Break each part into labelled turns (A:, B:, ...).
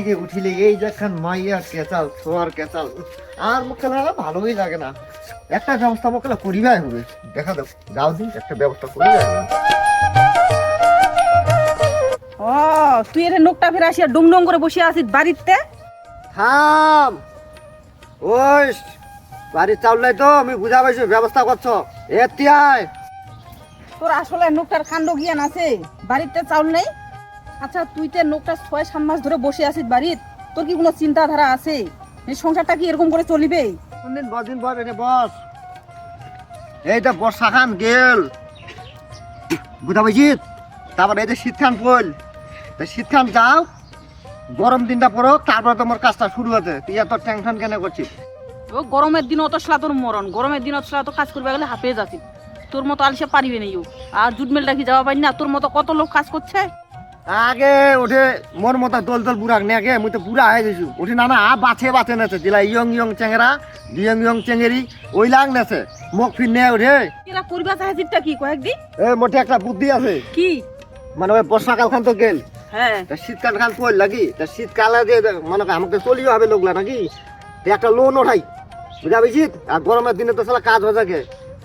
A: থেকে উঠিলে এই যেখান মাইয়া কেচাল ছোয়ার কেচাল। আর মুখে লাগা ভালোই লাগে না। একটা ব্যবস্থা মুখে করিবাই হবে। দেখা দাও যাও দিন একটা ব্যবস্থা করিবাই
B: ও তুই এর নোকটা ফেরে আসিয়া ডুং ডুং করে বসে আছিস বাড়িতে?
A: থাম। ওই বাড়ির চাউল নাই তো আমি বুঝা পাইছি ব্যবস্থা করছ। এতিয়াই
B: তোর আসলে নোকটার কাণ্ড জ্ঞান আছে? বাড়িতে চাউল নেই? আচ্ছা তুই তো নোকটা ছয় সাত মাস ধরে বসে আছিস বাড়িত তোর কি কোনো চিন্তাধারা আছে? এই সংসারটা কি এরকম করে চলিবে?
A: কোনদিন বদিন পর এনে বস। এইটা বর্ষা খান গেল। বুঝা পাইছি তারপর এই যে শীতখান পড়ল। তা শীতখান যাও গরম দিনটা পড়ো তারপরে তোমার কাজটা শুরু হতে। তুই এত টেনশন কেন করছিস?
B: ও গরমের দিন অত সালা তোর মরণ। গরমের দিন অত সালা তো কাজ করবে গেলে হাঁপিয়ে যাচ্ছিস। তোর মতো আলসে পারিবে না ইউ আর জুটমেলটা কি যাওয়া পারি না? তোর মতো কত লোক কাজ করছে?
A: আগে উঠে মোর মতো দল দল বুড়াক নে আগে মুই তো বুড়া হয়ে গেছি। উঠে না না আ বাছে বাছে নেছে দিলা ইয়ং ইয়ং চেংরা ইয়ং ইয়ং চেঙ্গেরি ওই লাগ নেছে মুখ ফির নে উঠে।
B: এরা করবা চাহিদটা কি কয়েকদিন
A: এ মোটে একটা বুদ্ধি আছে।
B: কি?
A: মানে ওই বর্ষাকাল খান তো গেল।
B: হ্যাঁ।
A: তা শীতকাল খান পড়ল লাগি তা শীতকালে যে মনে আমাকে চলিও হবে লোকলা নাকি? তা একটা লোন ওঠাই। বুঝা পেয়েছি আর গরমের দিনে তো সালা কাজ হয়ে থাকে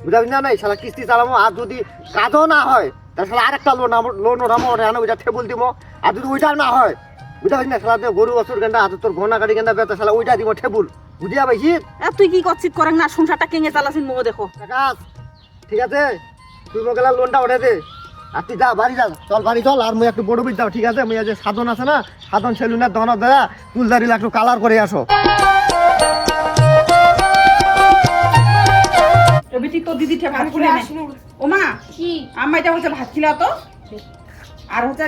A: বুঝা না নাই? সালা কিস্তি চালাবো আর যদি কাজও না হয় তা সালা আরেকটা লোন লোন ওঠামো ওঠানো ওইটা টেবুল দিব আর যদি ওইটাও না হয় বুঝা পেয়েছি না সালা তো গরু বছর গেন্দা হাতে তোর ঘনা গাড়ি গেন্দা বেতা সালা ওইটা দিব টেবুল বুঝিয়া পাইছি
B: এ, তুই কি করছিস? করেন না সংসারটা কেঙে চালাছিস মো দেখো।
A: ঠিক আছে? তুই মোকে লোনটা উঠে দে। আর তুই যা বাড়ি যা চল বাড়ি চল। আর মুই একটু বড় বিদ দাও ঠিক আছে? মুই যে সাধন আছে না সাধন সেলুনের দন দাদা তুলদারি একটু কালার করে আসো।
B: এবিটি তো দিদি ঠে ভাত খুলে ও মা
C: কি?
B: আমি এটা হচ্ছে ভাত খিলা তো আর হচ্ছে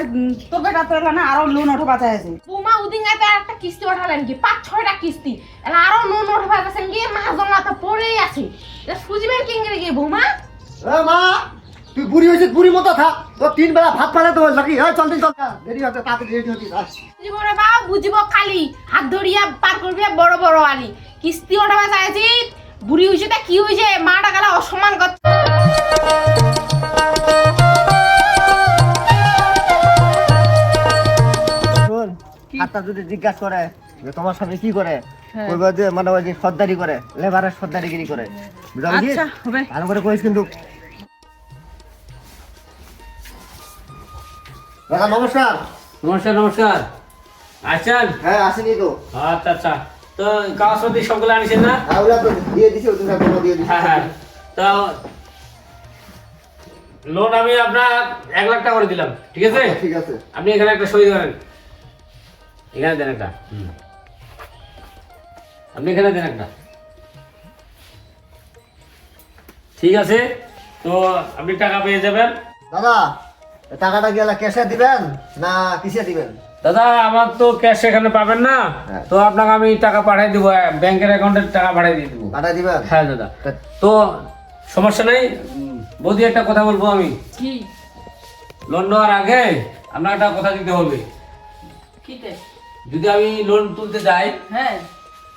B: তোর বেটা তো এলা না আরও লোন ওঠা বাঁচা আছে।
C: বৌমা উদিন আর একটা কিস্তি ওঠালেন কি পাঁচ ছয়টা কিস্তি। এলা আরও নুন ওঠা পাইতেছেন কি মাহাজন মাথা পড়েই আছে। সুজিবেন কিঙ্গেরে গিয়ে বৌমা?
A: এ মা তুই বুড়ি হয়েছিস বুড়ি মতো থাক। তোর তিন বেলা ভাত পালে তো নাকি হ্যাঁ চল দিন চল দেরি হচ্ছে তাড়াতাড়ি রেডি হচ্ছিস
C: বুঝিব রে বা বুঝিব কালি হাত ধরিয়া পার করবি বড় বড় আলি। কিস্তি ওঠা পাইছে আছে বুড়ি হয়েছে তা কি হয়েছে মা টাকালা অসম্মান কর
A: শোন যদি জিজ্ঞাসা করে যে তোমার সামনে কি করে
B: হ্যাঁ।
A: কইবা যে মানে ওই যে সর্দারি করে লেবারের সর্দারিগিরি করে। বুঝা পেরেছিস
B: আচ্ছা হবে।
A: ভালো করে কইস কিন্তু। দাদা নমস্কার।
D: নমস্কার নমস্কার। আছেন
A: হ্যাঁ আসেনি তো।
D: আচ্ছা আচ্ছা। তো কাগজপত্র সবগুলো আনিছেন না?
A: হ্যাঁ তো দিয়ে দিছে ওদের দিয়ে দিছে।
D: হ্যাঁ হ্যাঁ। তো লোন আমি আপনার এক লাখ টাকা করে দিলাম ঠিক আছে?
A: আচ্ছা, ঠিক আছে।
D: আপনি এখানে একটা সই করেন এখানে দেন একটা। আপনি এখানে দেন একটা। ঠিক আছে? তো আপনি টাকা পেয়ে যাবেন।
A: দাদা টাকাটা গেলে ক্যাশে দিবেন না কিসে দিবেন?
D: দাদা আমার তো ক্যাশ এখানে পাবেন না।
A: হ্যাঁ।
D: তো আপনাকে আমি টাকা পাঠিয়ে দিব ব্যাংকের অ্যাকাউন্টে টাকা পাঠিয়ে দিয়ে দেবো।
A: কাটা দিবেন?
D: হ্যাঁ দাদা।
A: তো
D: সমস্যা নেই। বৌদি একটা কথা বলব আমি?
B: কি?
D: লোন নেওয়ার আগে আপনার একটা কথা দিতে হবে।
B: কিতে?
D: যদি আমি লোন তুলতে যাই
B: হ্যাঁ।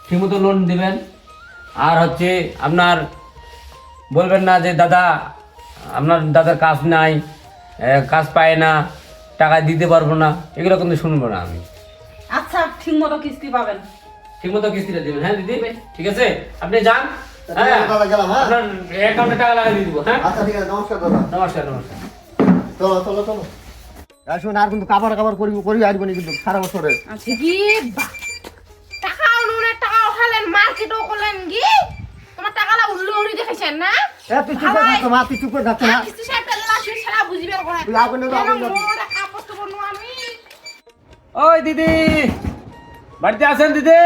D: ঠিকমতো লোন দিবেন। আর হচ্ছে আপনার বলবেন না যে দাদা আপনার দাদার কাজ নাই কাজ পায় না টাকা দিতে পারব না। এগুলো কিন্তু শুনব না আমি।
B: আচ্ছা ঠিক মতো কিস্তি পাবেন।
D: ঠিকমতো কিস্তিটা দিবেন হ্যাঁ দিদি? ঠিক আছে? আপনি যান।
A: দাদা গেলাম হ্যাঁ?
D: অ্যাকাউন্টে টাকা লাগিয়ে দিয়ে দিব হ্যাঁ?
A: আচ্ছা ঠিক আছে নমস্কার দাদা।
D: নমস্কার নমস্কার।
A: চলো চলো চলো। আর আর কিন্তু কাবার কাবার করিব করিব আসব না কিন্তু সারা বছরে
B: আচ্ছা
C: কি? টাকা নুনের টাকা উঠালেন মার্কেটও করলেন কি? তোমার টাকালা উল্লু উড়ি দেখেছেন না?
A: এ তুই চুপ করে থাকতো মা তুই চুপ করে থাকতো না
C: কিস্তি সাহেব পেলে আসলে সারা বুঝিবেন করে
A: তুই আগুনে তো আগুন লাগবে।
C: কাপড় তো বলব আমি?
D: ওই দিদি বাড়িতে আছেন দিদি?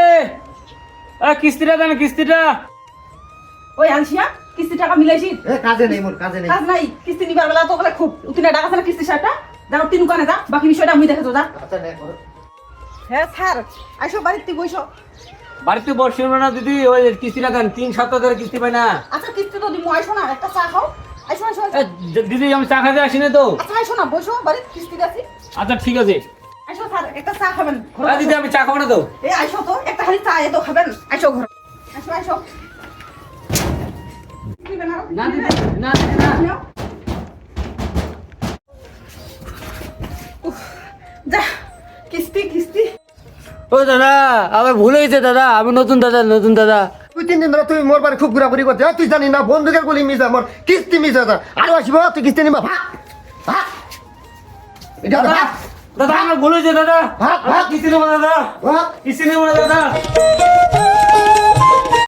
D: এ, কিস্তিটা দেন কিস্তিটা।
B: ওই আনসিয়া কিস্তি টাকা মিলাইছি।
A: এ কাজে নেই মোর কাজে নেই।
B: কাজ নাই কিস্তি নিবার বেলা তো বলে খুব উতিনা টাকা আছে না কিস্তি সারটা যাও তিন কানে যা বাকি বিষয়টা আমি দেখে তো যা।
A: আচ্ছা নে করো।
B: হ্যাঁ স্যার আইসো বাড়িতে বইসো।
D: বাড়িতে বসছিল না দিদি ওই কিস্তিটা দেন তিন সপ্তাহ ধরে কিস্তি পাই না।
B: আচ্ছা কিস্তি তো দিমু আইসো না একটা চা খাও। আইসো আইসো
D: দিদি আমি চা খাতে আসিনি তো।
B: আচ্ছা আইসো না বসো বাড়িতে কিস্তি আছে
D: আচ্ছা ঠিক আছে।
B: আইসো স্যার একটা চা খাবেন। ঘরে
D: এ, দিদি আমি চা খাব না তো।
B: এ আইসো তো একটা খালি চা এ তো খাবেন। আইসো ঘরে। আইসো আইসো। দিবেন আরও?
D: না দিদি না দিদি না।
B: যা কিস্তি কিস্তি।
D: ও দাদা আমার ভুল হয়েছে দাদা আমি নতুন দাদা নতুন দাদা।
A: তুই তিন দিন ধরে তুই মোর বাড়ি খুব ঘোরাঘুরি করছে আর তুই জানি না বন্ধুকের গুলি মিশা মোর কিস্তি মিশা যা আরও আসব তুই কিস্তি নিবা ভাগ ভাগ।
D: দাদা দাদা আমার ভুল হয়েছে দাদা।
A: ভাগ ভাগ।
D: কিস্তি নেব দাদা।
A: ভাগ।
D: কিস্তি নেব দাদা।